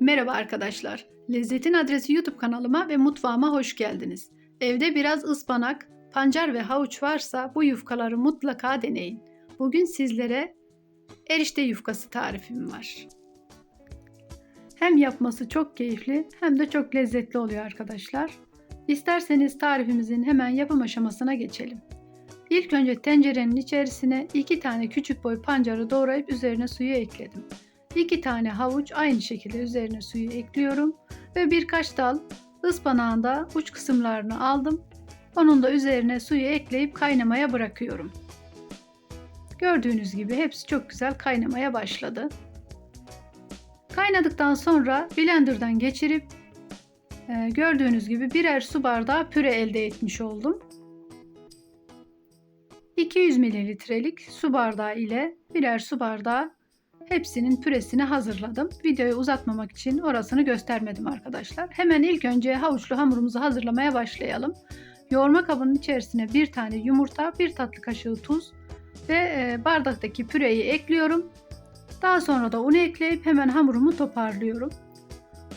Merhaba arkadaşlar. Lezzetin Adresi YouTube kanalıma ve mutfağıma hoş geldiniz. Evde biraz ıspanak, pancar ve havuç varsa bu yufkaları mutlaka deneyin. Bugün sizlere erişte yufkası tarifim var. Hem yapması çok keyifli hem de çok lezzetli oluyor arkadaşlar. İsterseniz tarifimizin hemen yapım aşamasına geçelim. İlk önce tencerenin içerisine 2 tane küçük boy pancarı doğrayıp üzerine suyu ekledim. 2 tane havuç aynı şekilde üzerine suyu ekliyorum ve birkaç dal ıspanağın da uç kısımlarını aldım. Onun da üzerine suyu ekleyip kaynamaya bırakıyorum. Gördüğünüz gibi hepsi çok güzel kaynamaya başladı. Kaynadıktan sonra blenderdan geçirip e, gördüğünüz gibi birer su bardağı püre elde etmiş oldum. 200 mililitrelik su bardağı ile birer su bardağı hepsinin püresini hazırladım. Videoyu uzatmamak için orasını göstermedim arkadaşlar. Hemen ilk önce havuçlu hamurumuzu hazırlamaya başlayalım. Yoğurma kabının içerisine bir tane yumurta, bir tatlı kaşığı tuz ve e, bardaktaki püreyi ekliyorum. Daha sonra da unu ekleyip hemen hamurumu toparlıyorum.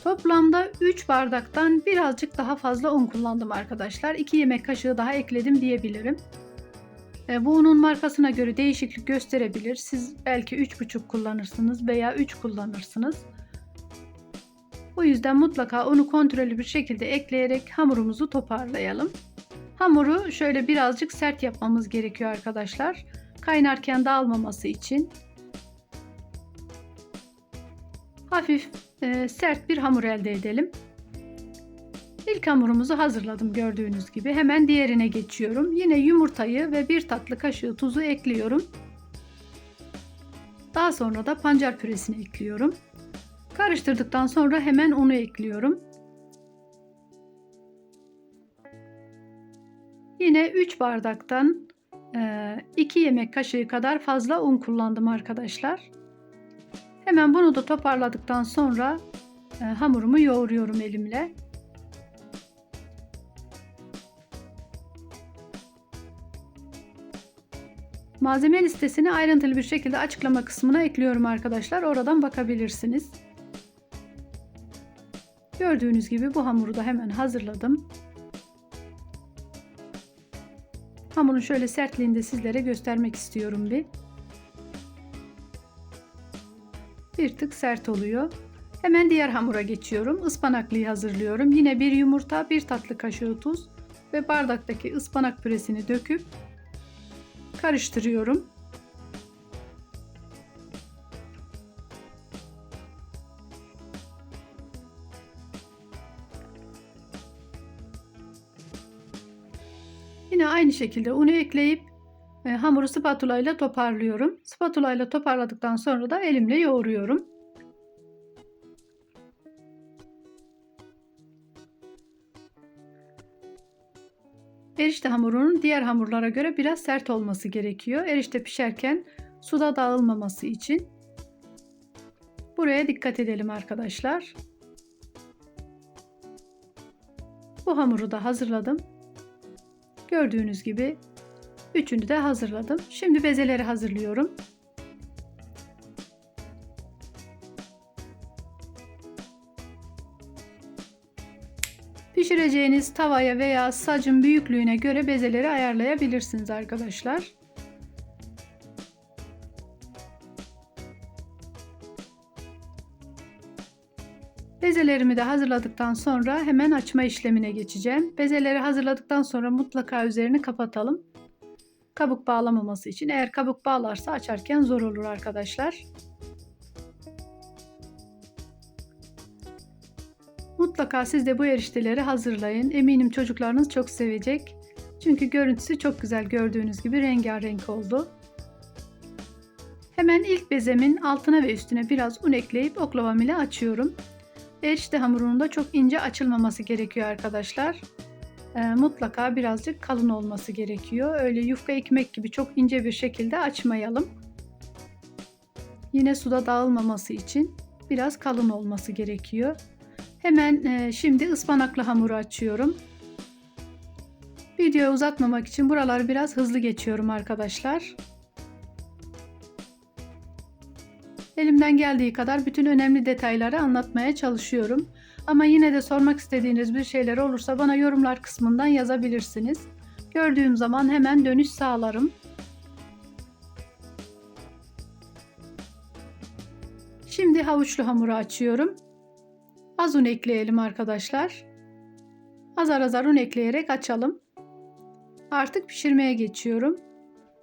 Toplamda 3 bardaktan birazcık daha fazla un kullandım arkadaşlar. 2 yemek kaşığı daha ekledim diyebilirim. E, bu unun markasına göre değişiklik gösterebilir. Siz belki 3,5 kullanırsınız veya 3 kullanırsınız. Bu yüzden mutlaka unu kontrollü bir şekilde ekleyerek hamurumuzu toparlayalım. Hamuru şöyle birazcık sert yapmamız gerekiyor arkadaşlar. Kaynarken dağılmaması için. Hafif e, sert bir hamur elde edelim. İlk hamurumuzu hazırladım gördüğünüz gibi. Hemen diğerine geçiyorum. Yine yumurtayı ve bir tatlı kaşığı tuzu ekliyorum. Daha sonra da pancar püresini ekliyorum. Karıştırdıktan sonra hemen unu ekliyorum. Yine 3 bardaktan 2 yemek kaşığı kadar fazla un kullandım arkadaşlar. Hemen bunu da toparladıktan sonra hamurumu yoğuruyorum elimle. Malzeme listesini ayrıntılı bir şekilde açıklama kısmına ekliyorum arkadaşlar. Oradan bakabilirsiniz. Gördüğünüz gibi bu hamuru da hemen hazırladım. Hamurun şöyle sertliğini de sizlere göstermek istiyorum bir. Bir tık sert oluyor. Hemen diğer hamura geçiyorum. Ispanaklıyı hazırlıyorum. Yine bir yumurta, bir tatlı kaşığı tuz ve bardaktaki ıspanak püresini döküp karıştırıyorum. Yine aynı şekilde unu ekleyip e, hamuru spatula ile toparlıyorum. Spatula ile toparladıktan sonra da elimle yoğuruyorum. Erişte hamurunun diğer hamurlara göre biraz sert olması gerekiyor. Erişte pişerken suda dağılmaması için. Buraya dikkat edelim arkadaşlar. Bu hamuru da hazırladım. Gördüğünüz gibi üçünü de hazırladım. Şimdi bezeleri hazırlıyorum. Pişireceğiniz tavaya veya sacın büyüklüğüne göre bezeleri ayarlayabilirsiniz arkadaşlar. Bezelerimi de hazırladıktan sonra hemen açma işlemine geçeceğim. Bezeleri hazırladıktan sonra mutlaka üzerini kapatalım. Kabuk bağlamaması için. Eğer kabuk bağlarsa açarken zor olur arkadaşlar. Mutlaka siz de bu erişteleri hazırlayın. Eminim çocuklarınız çok sevecek. Çünkü görüntüsü çok güzel gördüğünüz gibi rengarenk oldu. Hemen ilk bezemin altına ve üstüne biraz un ekleyip oklavam ile açıyorum. Erişte hamurunun da çok ince açılmaması gerekiyor arkadaşlar. E, mutlaka birazcık kalın olması gerekiyor. Öyle yufka ekmek gibi çok ince bir şekilde açmayalım. Yine suda dağılmaması için biraz kalın olması gerekiyor. Hemen e, şimdi ıspanaklı hamuru açıyorum. Videoyu uzatmamak için buraları biraz hızlı geçiyorum arkadaşlar. Elimden geldiği kadar bütün önemli detayları anlatmaya çalışıyorum. Ama yine de sormak istediğiniz bir şeyler olursa bana yorumlar kısmından yazabilirsiniz. Gördüğüm zaman hemen dönüş sağlarım. Şimdi havuçlu hamuru açıyorum. Az un ekleyelim arkadaşlar. Azar azar un ekleyerek açalım. Artık pişirmeye geçiyorum.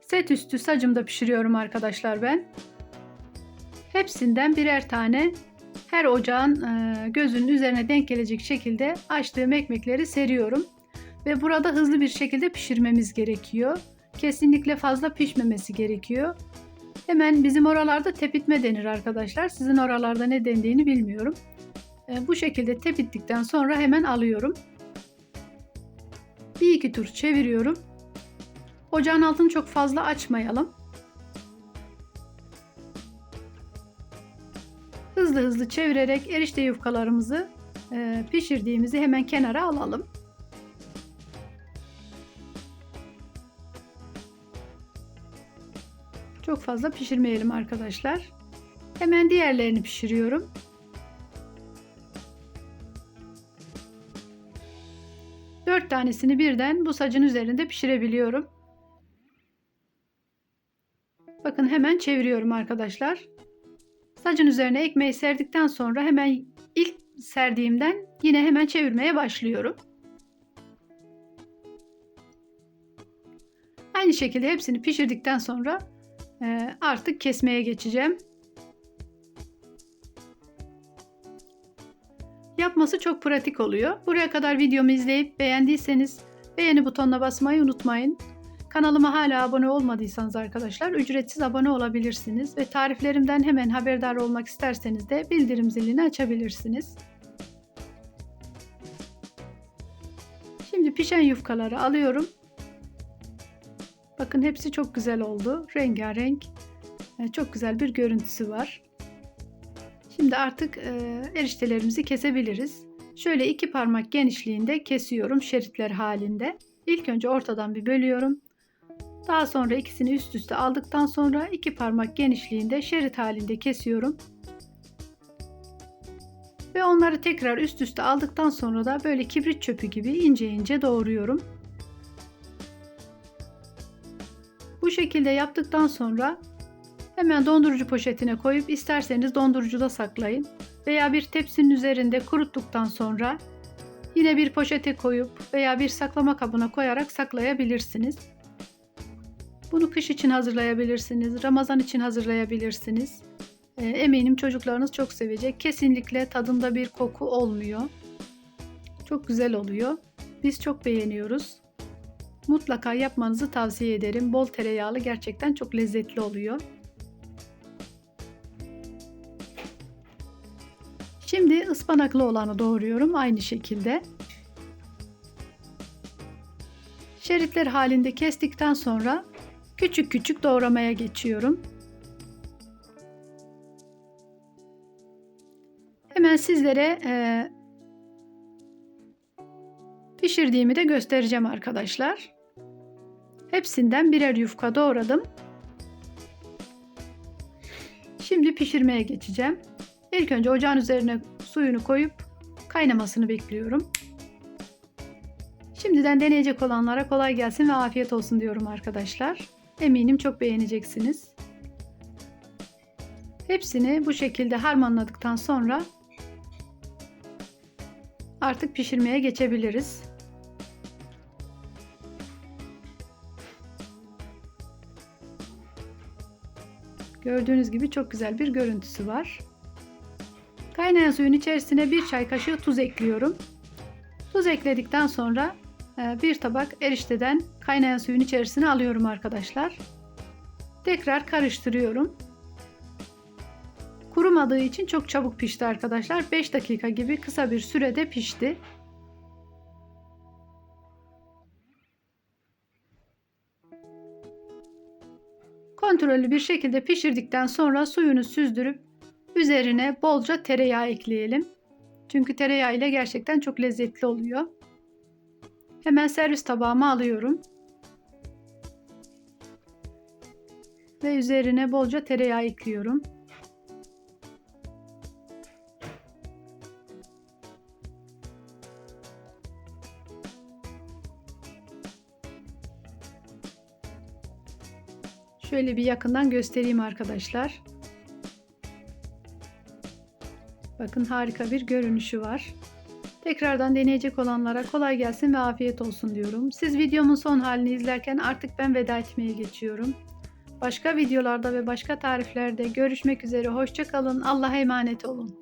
Set üstü sacımda pişiriyorum arkadaşlar ben. Hepsinden birer tane her ocağın e, gözünün üzerine denk gelecek şekilde açtığım ekmekleri seriyorum. Ve burada hızlı bir şekilde pişirmemiz gerekiyor. Kesinlikle fazla pişmemesi gerekiyor. Hemen bizim oralarda tepitme denir arkadaşlar. Sizin oralarda ne dendiğini bilmiyorum. E, bu şekilde tepittikten sonra hemen alıyorum. Bir iki tur çeviriyorum. Ocağın altını çok fazla açmayalım. Hızlı hızlı çevirerek erişte yufkalarımızı e, pişirdiğimizi hemen kenara alalım. Çok fazla pişirmeyelim arkadaşlar. Hemen diğerlerini pişiriyorum. Dört tanesini birden bu sacın üzerinde pişirebiliyorum. Bakın hemen çeviriyorum arkadaşlar. Sacın üzerine ekmeği serdikten sonra hemen ilk serdiğimden yine hemen çevirmeye başlıyorum. Aynı şekilde hepsini pişirdikten sonra e, artık kesmeye geçeceğim. Yapması çok pratik oluyor. Buraya kadar videomu izleyip beğendiyseniz beğeni butonuna basmayı unutmayın. Kanalıma hala abone olmadıysanız arkadaşlar ücretsiz abone olabilirsiniz ve tariflerimden hemen haberdar olmak isterseniz de bildirim zilini açabilirsiniz. Şimdi pişen yufkaları alıyorum. Bakın hepsi çok güzel oldu. Rengarenk. E, çok güzel bir görüntüsü var. Şimdi artık e, eriştelerimizi kesebiliriz. Şöyle iki parmak genişliğinde kesiyorum şeritler halinde. İlk önce ortadan bir bölüyorum. Daha sonra ikisini üst üste aldıktan sonra iki parmak genişliğinde şerit halinde kesiyorum. Ve onları tekrar üst üste aldıktan sonra da böyle kibrit çöpü gibi ince ince doğruyorum. Bu şekilde yaptıktan sonra hemen dondurucu poşetine koyup isterseniz dondurucuda saklayın veya bir tepsinin üzerinde kuruttuktan sonra yine bir poşete koyup veya bir saklama kabına koyarak saklayabilirsiniz. Bunu kış için hazırlayabilirsiniz, Ramazan için hazırlayabilirsiniz. E, eminim çocuklarınız çok sevecek. Kesinlikle tadında bir koku olmuyor. Çok güzel oluyor. Biz çok beğeniyoruz. Mutlaka yapmanızı tavsiye ederim. Bol tereyağlı gerçekten çok lezzetli oluyor. Şimdi ıspanaklı olanı doğruyorum aynı şekilde. Şeritler halinde kestikten sonra küçük küçük doğramaya geçiyorum. Hemen sizlere e, pişirdiğimi de göstereceğim arkadaşlar. Hepsinden birer yufka doğradım. Şimdi pişirmeye geçeceğim. İlk önce ocağın üzerine suyunu koyup kaynamasını bekliyorum. Şimdiden deneyecek olanlara kolay gelsin ve afiyet olsun diyorum arkadaşlar. Eminim çok beğeneceksiniz. Hepsini bu şekilde harmanladıktan sonra artık pişirmeye geçebiliriz. Gördüğünüz gibi çok güzel bir görüntüsü var. Kaynayan suyun içerisine bir çay kaşığı tuz ekliyorum. Tuz ekledikten sonra e, bir tabak erişteden kaynayan suyun içerisine alıyorum arkadaşlar. Tekrar karıştırıyorum. Kurumadığı için çok çabuk pişti arkadaşlar. 5 dakika gibi kısa bir sürede pişti. Kontrollü bir şekilde pişirdikten sonra suyunu süzdürüp Üzerine bolca tereyağı ekleyelim. Çünkü tereyağı ile gerçekten çok lezzetli oluyor. Hemen servis tabağıma alıyorum. Ve üzerine bolca tereyağı ekliyorum. Şöyle bir yakından göstereyim arkadaşlar. Bakın harika bir görünüşü var. Tekrardan deneyecek olanlara kolay gelsin ve afiyet olsun diyorum. Siz videomun son halini izlerken artık ben veda etmeye geçiyorum. Başka videolarda ve başka tariflerde görüşmek üzere. Hoşçakalın. Allah'a emanet olun.